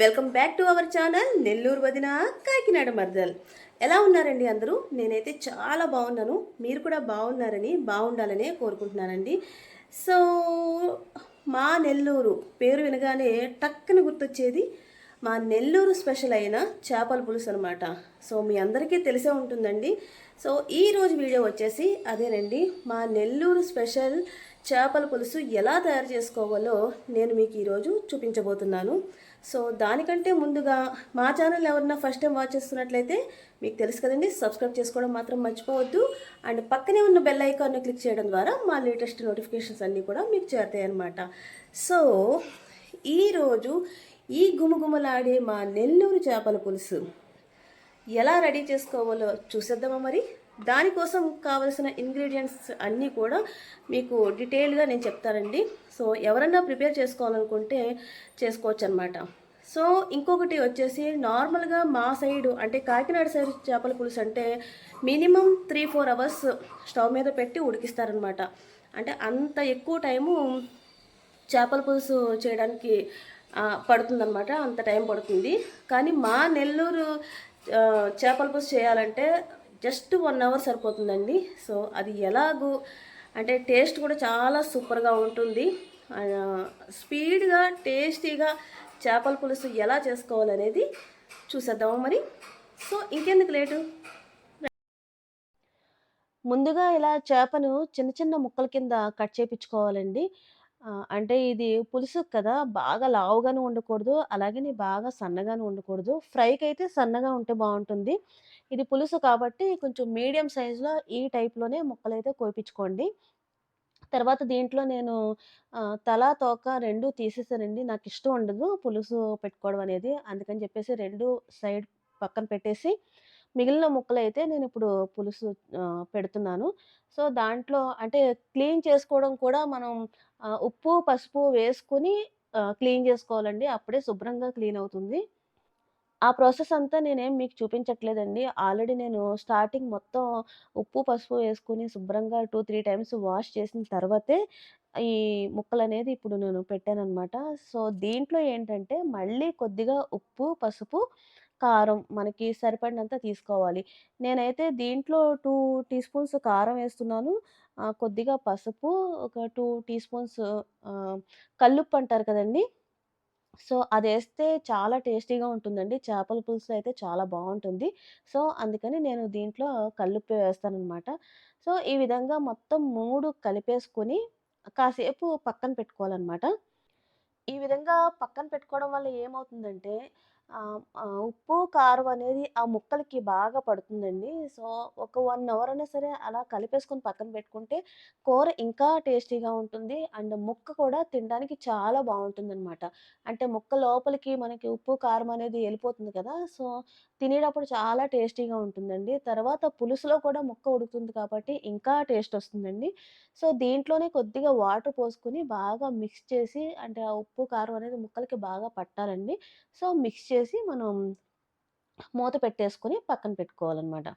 Welcome back to our channel Nellore వదిన కాకినాడ మర్దల్. ఎలా ఉన్నారండి అందరూ? నేనైతే చాలా బాగున్నాను. మీరు కూడా బాగున్నారని బాగుండాలని కోరుకుంటున్నానండి. సో మా నెల్లూరు పేరు వినగానే టక్కున గుర్తొచ్చేది మా నెల్లూరు స్పెషల్ అయిన చేపల పులుసు అనమాట సో మీ అందరికీ తెలిసే ఉంటుందండి. సో ఈరోజు వీడియో వచ్చేసి అదేనండి. మా నెల్లూరు స్పెషల్ చేపల పులుసు ఎలా తయారు చేసుకోవాలో నేను మీకు ఈరోజు చూపించబోతున్నాను. సో దానికంటే ముందుగా మా ఛానల్ ఎవరన్నా ఫస్ట్ టైం వాచ్ చేస్తున్నట్లయితే మీకు తెలుసు కదండి సబ్స్క్రైబ్ చేసుకోవడం మాత్రం మర్చిపోవద్దు. అండ్ పక్కనే ఉన్న బెల్ ఐకాన్ని క్లిక్ చేయడం ద్వారా మా లేటెస్ట్ నోటిఫికేషన్స్ అన్నీ కూడా మీకు చేరుతాయి అన్నమాట సో ఈరోజు ఈ గుమగుమలాడే మా నెల్లూరు చేపల పులుసు ఎలా రెడీ చేసుకోవాలో చూసేద్దామా మరి? దానికోసం కావలసిన ఇంగ్రీడియంట్స్ అన్నీ కూడా మీకు డీటెయిల్గా నేను చెప్తానండి. సో ఎవరన్నా ప్రిపేర్ చేసుకోవాలనుకుంటే చేసుకోవచ్చు అనమాట సో ఇంకొకటి వచ్చేసి నార్మల్గా మా సైడు అంటే కాకినాడ సైడ్ చేపల పులుసు అంటే minimum three four hours stove మీద పెట్టి ఉడికిస్తారనమాట. అంటే అంత ఎక్కువ టైము చేపల పులుసు చేయడానికి పడుతుందన్నమాట అంత టైం పడుతుంది. కానీ మా నెల్లూరు చేపల పులుసు చేయాలంటే జస్ట్ వన్ అవర్ సరిపోతుందండి. సో అది ఎలాగూ అంటే టేస్ట్ కూడా చాలా సూపర్గా ఉంటుంది. స్పీడ్గా టేస్టీగా చేపల పులుసు ఎలా చేసుకోవాలనేది చూసేద్దాము మరి. సో ఇంకెందుకు లేటు? ముందుగా ఇలా చేపను చిన్న చిన్న ముక్కల కింద కట్ చేపించుకోవాలండి అంటే ఇది పులుసు కదా బాగా లావుగాను ఉండకూడదు అలాగని బాగా సన్నగాను ఉండకూడదు. ఫ్రైకి అయితే సన్నగా ఉంటే బాగుంటుంది. ఇది పులుసు కాబట్టి కొంచెం మీడియం సైజులో ఈ టైప్లోనే ముక్కలు అయితే కోపించుకోండి. తర్వాత దీంట్లో నేను తల తోక రెండు తీసేసానండి. నాకు ఇష్టం ఉండదు పులుసు పెట్టుకోవడం అనేది. అందుకని చెప్పేసి రెండు సైడ్ పక్కన పెట్టేసి మిగిలిన ముక్కలు అయితే నేను ఇప్పుడు పులుసు పెడుతున్నాను. సో దాంట్లో అంటే క్లీన్ చేసుకోవడం కూడా మనం ఉప్పు పసుపు వేసుకుని క్లీన్ చేసుకోవాలండి. అప్పుడే శుభ్రంగా క్లీన్ అవుతుంది. ఆ ప్రాసెస్ అంతా నేనేం మీకు చూపించట్లేదండి. ఆల్రెడీ నేను స్టార్టింగ్ మొత్తం ఉప్పు పసుపు వేసుకుని శుభ్రంగా టూ త్రీ టైమ్స్ వాష్ చేసిన తర్వాతే ఈ ముక్కలు అనేది ఇప్పుడు నేను పెట్టానమాట సో దీంట్లో ఏంటంటే మళ్ళీ కొద్దిగా ఉప్పు పసుపు కారం మనకి సరిపడినంత తీసుకోవాలి. నేనైతే దీంట్లో టూ టీ స్పూన్స్ కారం వేస్తున్నాను. కొద్దిగా పసుపు ఒక టూ టీ స్పూన్స్ కల్లుప్పు అంటారు కదండి. సో అది వేస్తే చాలా టేస్టీగా ఉంటుందండి. చేపల పులుసు అయితే చాలా బాగుంటుంది సో, అందుకని నేను దీంట్లో కల్లుప్పి వేస్తానన్నమాట సో, ఈ విధంగా మొత్తం మూడు కలిపేసుకొని కాసేపు పక్కన పెట్టుకోవాలన్నమాట ఈ విధంగా పక్కన పెట్టుకోవడం వల్ల ఏమవుతుందంటే ఉప్పు, కారం అనేది ఆ ముక్కలకి బాగా పడుతుందండి. సో, ఒక వన్ అవర్ అయినా సరే అలా కలిపేసుకొని పక్కన పెట్టుకుంటే కూర ఇంకా టేస్టీగా ఉంటుంది. అండ్ ముక్క కూడా తినడానికి చాలా బావుంటుందనమాట. అంటే ముక్క లోపలికి మనకి ఉప్పు, కారం అనేది వెళ్ళిపోతుంది కదా! సో, తినేటప్పుడు చాలా టేస్టీగా ఉంటుందండి. తర్వాత పులుసులో కూడా ముక్క ఉడుకుతుంది కాబట్టి ఇంకా టేస్ట్ వస్తుందండి. సో, దీంట్లోనే కొద్దిగా వాటర్ పోసుకొని బాగా మిక్స్ చేసి అంటే ఆ ఉప్పు, కారం అనేది ముక్కలకి బాగా పట్టాలండి. సో, మిక్స్ చేసి మనం మూత పెట్టేసుకొని పక్కన పెట్టుకోవాలన్నమాట.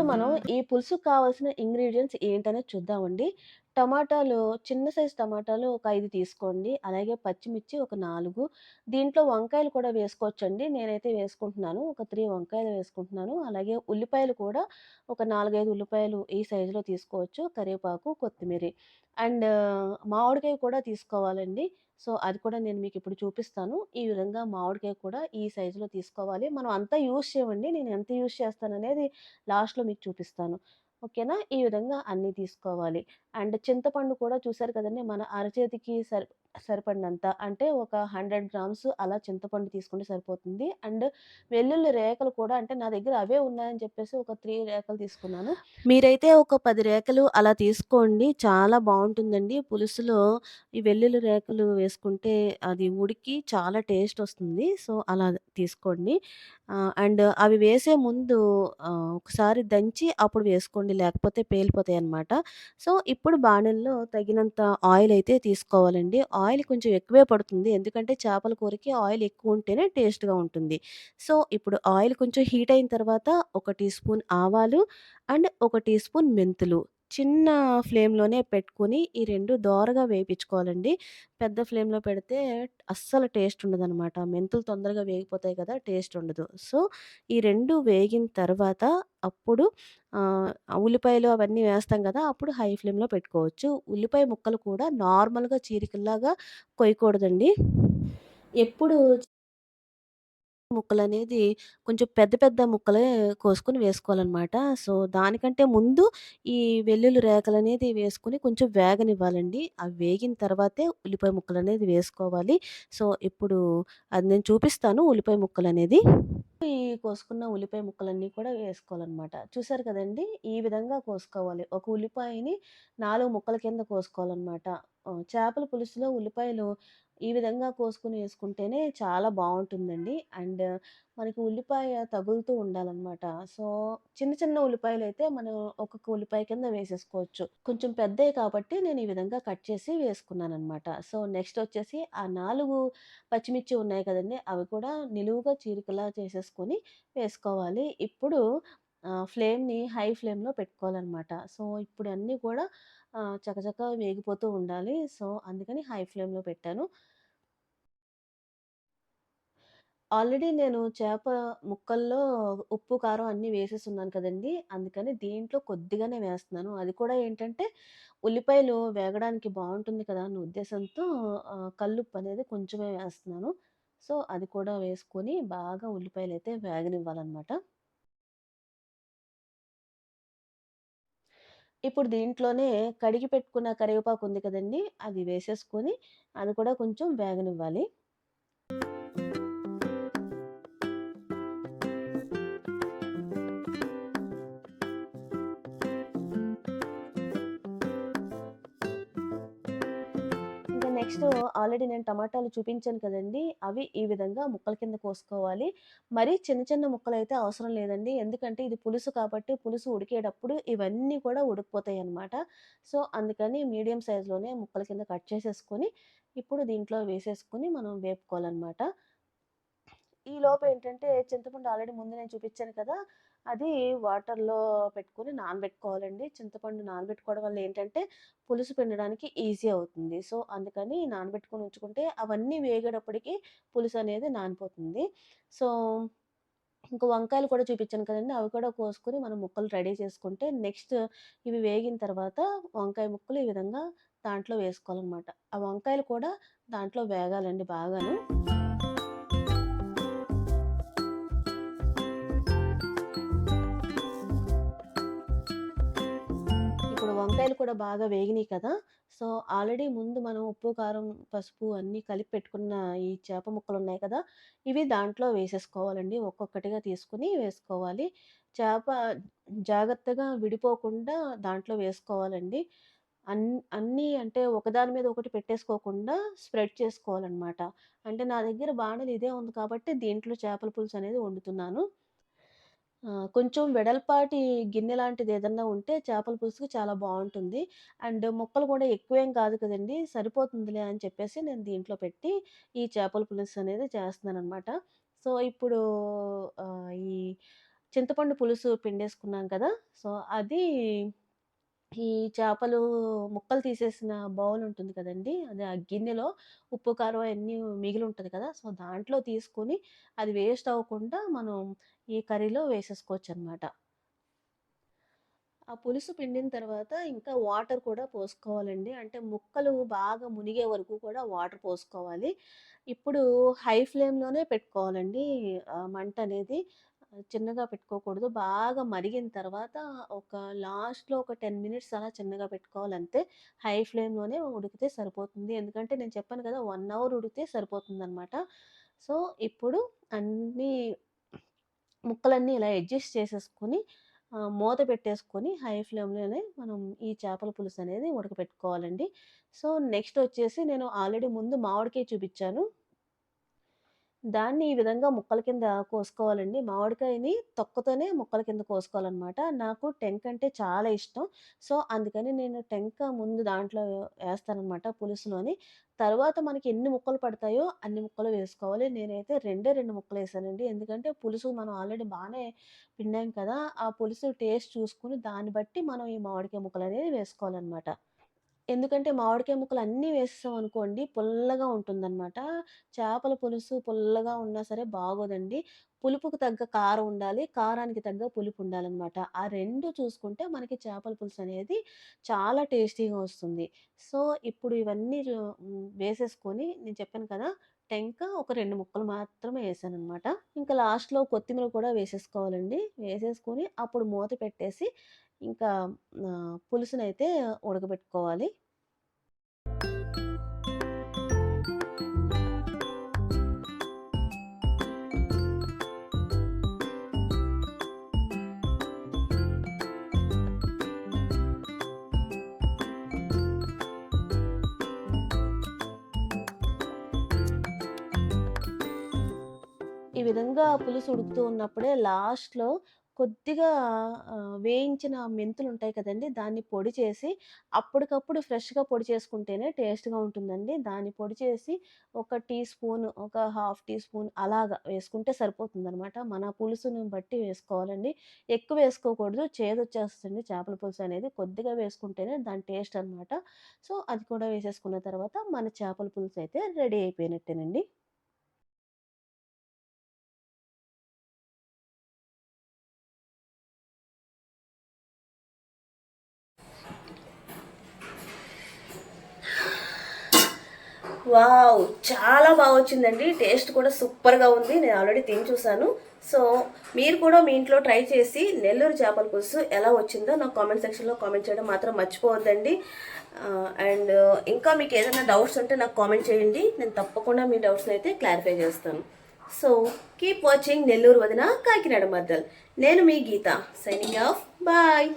ఇప్పుడు మనం ఈ పులుసు కావాల్సిన ఇంగ్రీడియంట్స్ ఏంటనేది చూద్దామండి. టమాటాలు చిన్న సైజ్ టమాటాలు ఒక ఐదు తీసుకోండి. అలాగే పచ్చిమిర్చి ఒక నాలుగు దీంట్లో వంకాయలు కూడా వేసుకోవచ్చండి. నేనైతే వేసుకుంటున్నాను. ఒక త్రీ వంకాయలు వేసుకుంటున్నాను. అలాగే ఉల్లిపాయలు కూడా ఒక 4, 5 ఉల్లిపాయలు ఈ సైజులో తీసుకోవచ్చు. కరివేపాకు, కొత్తిమీర అండ్ మామిడికాయ కూడా తీసుకోవాలండి. సో, అది కూడా నేను మీకు ఇప్పుడు చూపిస్తాను. ఈ విధంగా మామిడికాయ కూడా ఈ సైజులో తీసుకోవాలి. మనం అంతా యూజ్ చేయమండి. నేను ఎంత యూజ్ చేస్తాననేది లాస్ట్‌లో మీకు చూపిస్తాను. ఓకేనా? ఈ విధంగా అన్నీ తీసుకోవాలి. అండ్ చింతపండు కూడా చూసారు కదండి మన అరచేతికి సరి సరిపడినంత. అంటే ఒక 100 గ్రామ్స్ అలా చింతపండు తీసుకుంటే సరిపోతుంది. అండ్ వెల్లుల్లి రేఖలు కూడా అంటే నా దగ్గర అవే ఉన్నాయని చెప్పేసి ఒక త్రీ రేఖలు తీసుకున్నాను. మీరైతే ఒక పది రేఖలు అలా తీసుకోండి. చాలా బాగుంటుందండి పులుసులో ఈ వెల్లుల్లి రేఖలు వేసుకుంటే అది ఉడికి చాలా టేస్ట్ వస్తుంది. సో, అలా తీసుకోండి. అండ్ అవి వేసే ముందు ఒకసారి దంచి అప్పుడు వేసుకోండి. లేకపోతే పేలిపోతాయి అనమాట సో, ఇప్పుడు బాణల్లో తగినంత ఆయిల్ అయితే తీసుకోవాలండి. ఆయిల్ కొంచెం ఎక్కువే పడుతుంది. ఎందుకంటే చేపల కూరకి ఆయిల్ ఎక్కువ ఉంటేనే టేస్ట్‌గా ఉంటుంది. సో, ఇప్పుడు ఆయిల్ కొంచెం హీట్ అయిన తర్వాత ఒక టీ స్పూన్ ఆవాలు అండ్ ఒక టీ స్పూన్ మెంతులు చిన్న ఫ్లేమ్‌లోనే పెట్టుకొని ఈ రెండు దోరగా వేపించుకోవాలండి. పెద్ద ఫ్లేమ్‌లో పెడితే అస్సలు టేస్ట్ ఉండదనమాట. మెంతులు తొందరగా వేగిపోతాయి కదా! టేస్ట్ ఉండదు. సో, ఈ రెండు వేగిన తర్వాత అప్పుడు ఉల్లిపాయలు అవన్నీ వేస్తాం కదా అప్పుడు హై ఫ్లేమ్‌లో పెట్టుకోవచ్చు. ఉల్లిపాయ ముక్కలు కూడా నార్మల్‌గా చీరికల్లాగా కొయ్యకూడదండి ఎప్పుడు ముక్కలు అనేది కొంచెం పెద్ద పెద్ద ముక్కలే కోసుకొని వేసుకోవాలనమాట. సో, దానికంటే ముందు ఈ వెల్లుల్లి రేఖలనేది వేసుకొని కొంచెం వేగనివ్వాలండి. అవి వేగిన తర్వాతే ఉల్లిపాయ ముక్కలు అనేది వేసుకోవాలి. సో, ఇప్పుడు అది నేను చూపిస్తాను ఉల్లిపాయ ముక్కలు అనేది ఈ కోసుకున్న ఉల్లిపాయ ముక్కలన్నీ కూడా వేసుకోవాలనమాట. చూసారు కదండీ! ఈ విధంగా కోసుకోవాలి. ఒక ఉల్లిపాయని నాలుగు ముక్కల కింద కోసుకోవాలనమాట. చేపల పులుసులో ఉల్లిపాయలు ఈ విధంగా కోసుకొని వేసుకుంటేనే చాలా బాగుంటుందండి అండ్ మనకి ఉల్లిపాయ తగులుతూ ఉండాలన్నమాట సో, చిన్న చిన్న ఉల్లిపాయలు అయితే మనం ఒక్కొక్క ఉల్లిపాయ కింద వేసేసుకోవచ్చు. కొంచెం పెద్దయి కాబట్టి నేను ఈ విధంగా కట్ చేసి వేసుకున్నాననమాట. సో, నెక్స్ట్ వచ్చేసి ఆ నాలుగు పచ్చిమిర్చి ఉన్నాయి కదండి అవి కూడా నిలువుగా చీరికలా చేసేసుకొని వేసుకోవాలి. ఇప్పుడు ఫ్లేమ్‌ని హై ఫ్లేమ్‌లో పెట్టుకోవాలన్నమాట సో, ఇప్పుడు అన్నీ కూడా చకచక చకచకా వేగిపోతూ ఉండాలి. సో, అందుకని హై ఫ్లేమ్‌లో పెట్టాను. ఆల్రెడీ నేను చేప ముక్కల్లో ఉప్పు, కారం అన్నీ వేసేస్తున్నాను కదండీ! అందుకని దీంట్లో కొద్దిగానే వేస్తున్నాను. అది కూడా ఏంటంటే ఉల్లిపాయలు వేగడానికి బాగుంటుంది కదా! అన్న ఉద్దేశంతో కల్లుప్పు అనేది కొంచెమే వేస్తున్నాను. సో, అది కూడా వేసుకొని బాగా ఉల్లిపాయలు అయితే వేగనివ్వాలన్నమాట ఇప్పుడు దీంట్లోనే కడిగి పెట్టుకున్న కరివేపాకు ఉంది కదండి అది వేసేసుకొని అది కూడా కొంచెం వేగనివ్వాలి. నెక్స్ట్ ఆల్రెడీ నేను టమాటాలు చూపించాను కదండీ! అవి ఈ విధంగా ముక్కల కింద కోసుకోవాలి. మరీ చిన్న చిన్న ముక్కలైతే అవసరం లేదండి. ఎందుకంటే ఇది పులుసు కాబట్టి పులుసు ఉడికేటప్పుడు ఇవన్నీ కూడా ఉడికిపోతాయన్నమాట. సో, అందుకని మీడియం సైజ్‌లోనే ముక్కల కింద కట్ చేసేసుకొని ఇప్పుడు దీంట్లో వేసేసుకొని మనం వేపుకోవాలన్నమాట. ఈ లోపు ఏంటంటే చింతపండు ఆల్రెడీ ముందు నేను చూపించాను కదా! అది వాటర్‌లో పెట్టుకొని నానబెట్టుకోవాలండి. చింతపండు నానబెట్టుకోవడం వల్ల ఏంటంటే పులుసు పిండడానికి ఈజీ అవుతుంది. సో, అందుకని నానబెట్టుకొని ఉంచుకుంటే అవన్నీ వేగేటప్పటికి పులుసనేది నానిపోతుంది. సో, ఇంక వంకాయలు కూడా చూపించాను కదండీ! అవి కూడా కోసుకొని మనం ముక్కలు రెడీ చేసుకుంటే నెక్స్ట్ ఇవి వేగిన తర్వాత వంకాయ ముక్కలు ఈ విధంగా దాంట్లో వేసుకోవాలన్నమాట ఆ వంకాయలు కూడా దాంట్లో వేగాలండి బాగాను. వంకాయలు కూడా బాగా వేగినాయి కదా! సో, ఆల్రెడీ ముందు మనం ఉప్పు, కారం, పసుపు అన్నీ కలిపి పెట్టుకున్న ఈ చేప ముక్కలు ఉన్నాయి కదా! ఇవి దాంట్లో వేసేసుకోవాలండి. ఒక్కొక్కటిగా తీసుకొని వేసుకోవాలి. చేప జాగ్రత్తగా విడిపోకుండా దాంట్లో వేసుకోవాలండి. అన్ అన్నీ అంటే ఒకదాని మీద ఒకటి పెట్టేసుకోకుండా స్ప్రెడ్ చేసుకోవాలనమాట. అంటే నా దగ్గర బాణలు ఇదే ఉంది కాబట్టి దీంట్లో చేపల పులుసు అనేది వండుతున్నాను. ఆ! కొంచెం వెడల్పాటి గిన్నె లాంటిది ఏదన్నా ఉంటే చేపల పులుసుకి చాలా బాగుంటుంది అండ్ ముక్కలు కూడా ఎక్కువేం కాదు కదండి సరిపోతుందిలే అని చెప్పేసి నేను దీంట్లో పెట్టి ఈ చేపల పులుసు అనేది చేస్తున్నాను అనమాట సో, ఇప్పుడు ఈ చింతపండు పులుసు పిండేసుకున్నాం కదా! సో, అది ఈ చేపలు ముక్కలు తీసేసిన బౌల్ ఉంటుంది కదండి అది ఆ గిన్నెలో ఉప్పు, కారం అవన్నీ మిగిలి ఉంటుంది కదా! సో, దాంట్లో తీసుకొని అది వేస్ట్ అవ్వకుండా మనం ఈ కర్రీలో వేసేసుకోవచ్చు అనమాట ఆ పులుసు పిండిన తర్వాత ఇంకా వాటర్ కూడా పోసుకోవాలండి. అంటే ముక్కలు బాగా మునిగే వరకు కూడా వాటర్ పోసుకోవాలి. ఇప్పుడు హై ఫ్లేమ్‌లోనే పెట్టుకోవాలండి మంట అనేది చిన్నగా పెట్టుకోకూడదు. బాగా మరిగిన తర్వాత ఒక లాస్ట్‌లో ఒక 10 మినిట్స్ అలా చిన్నగా పెట్టుకోవాలంతే. హై ఫ్లేమ్‌లోనే ఉడికితే సరిపోతుంది. ఎందుకంటే నేను చెప్పాను కదా! వన్ అవర్ ఉడికితే సరిపోతుందనమాట. సో, ఇప్పుడు అన్నీ ముక్కలన్నీ ఇలా అడ్జస్ట్ చేసేసుకొని మూత పెట్టేసుకొని హై ఫ్లేమ్‌లోనే మనం ఈ చేపల పులుసు అనేది ఉడకపెట్టుకోవాలండి. సో, నెక్స్ట్ వచ్చేసి నేను ఆల్రెడీ ముందు మామిడికాయ చూపించాను దాన్ని ఈ విధంగా ముక్కల కింద కోసుకోవాలండి. మామిడికాయని తొక్కతోనే ముక్కల కింద కోసుకోవాలనమాట. నాకు టెంక్ అంటే చాలా ఇష్టం. సో, అందుకని నేను టెంక ముందు దాంట్లో వేస్తానమాట పులుసులోని. తర్వాత మనకి ఎన్ని ముక్కలు పడతాయో అన్ని ముక్కలు వేసుకోవాలి. నేనైతే రెండే రెండు ముక్కలు వేసానండి ఎందుకంటే పులుసు మనం ఆల్రెడీ బాగానే పిండాం కదా! ఆ పులుసు టేస్ట్ చూసుకుని దాన్ని బట్టి మనం ఈ మామిడికాయ ముక్కలు అనేది వేసుకోవాలనమాట. ఎందుకంటే మామిడికాయ ముక్కలు అన్నీ వేసేసామనుకోండి పుల్లగా ఉంటుందనమాట. చేపల పులుసు పుల్లగా ఉన్నా సరే బాగోదండి. పులుపుకు తగ్గ కారం ఉండాలి. కారానికి తగ్గ పులుపు ఉండాలన్నమాట ఆ రెండు చూసుకుంటే మనకి చేపల పులుసు అనేది చాలా టేస్టీగా వస్తుంది. సో, ఇప్పుడు ఇవన్నీ వేసేసుకొని నేను చెప్పాను కదా! టెంక ఒక రెండు ముక్కలు మాత్రమే ఏసాననమాట. ఇంకా లాస్ట్‌లో కొత్తిమీర కూడా వేసేసుకోవాలండి. వేసేసుకొని అప్పుడు మూత పెట్టేసి ఇంకా పులుసునైతే ఉడకబెట్టుకోవాలి. ఈ విధంగా పులుసు ఉడుకుతూ ఉన్నప్పుడే లాస్ట్‌లో కొద్దిగా వేయించిన మెంతులు ఉంటాయి కదండీ! దాన్ని పొడి చేసి అప్పటికప్పుడు ఫ్రెష్‌గా పొడి చేసుకుంటేనే టేస్ట్‌గా ఉంటుందండి. దాన్ని పొడి చేసి ఒక టీ స్పూన్, ఒక హాఫ్ టీ స్పూన్ అలాగా వేసుకుంటే సరిపోతుందనమాట. మన పులుసుని బట్టి వేసుకోవాలండి. ఎక్కువ వేసుకోకూడదు. చేదొచ్చేస్తుంది చేపల పులుసు అనేది. కొద్దిగా వేసుకుంటేనే దాని టేస్ట్ అనమాట. సో, అది కూడా వేసేసుకున్న తర్వాత మన చేపల పులుసు అయితే రెడీ అయిపోయినట్టేనండి. వావ్! చాలా బాగా వచ్చిందండి. టేస్ట్ కూడా సూపర్‌గా ఉంది. నేను ఆల్రెడీ తిని చూసాను. సో, మీరు కూడా మీ ఇంట్లో ట్రై చేసి నెల్లూరు చేపల పులుసు ఎలా వచ్చిందో నాకు కామెంట్ సెక్షన్‌లో కామెంట్ చేయడం మాత్రం మర్చిపోవద్దండి. అండ్ ఇంకా మీకు ఏదైనా డౌట్స్ ఉంటే నాకు కామెంట్ చేయండి. నేను తప్పకుండా మీ డౌట్స్‌ని అయితే క్లారిఫై చేస్తాను. సో, కీప్ వాచింగ్ నెల్లూరు వదిన కాకినాడ మద్దల్. నేను మీ గీత. Signing off. బాయ్.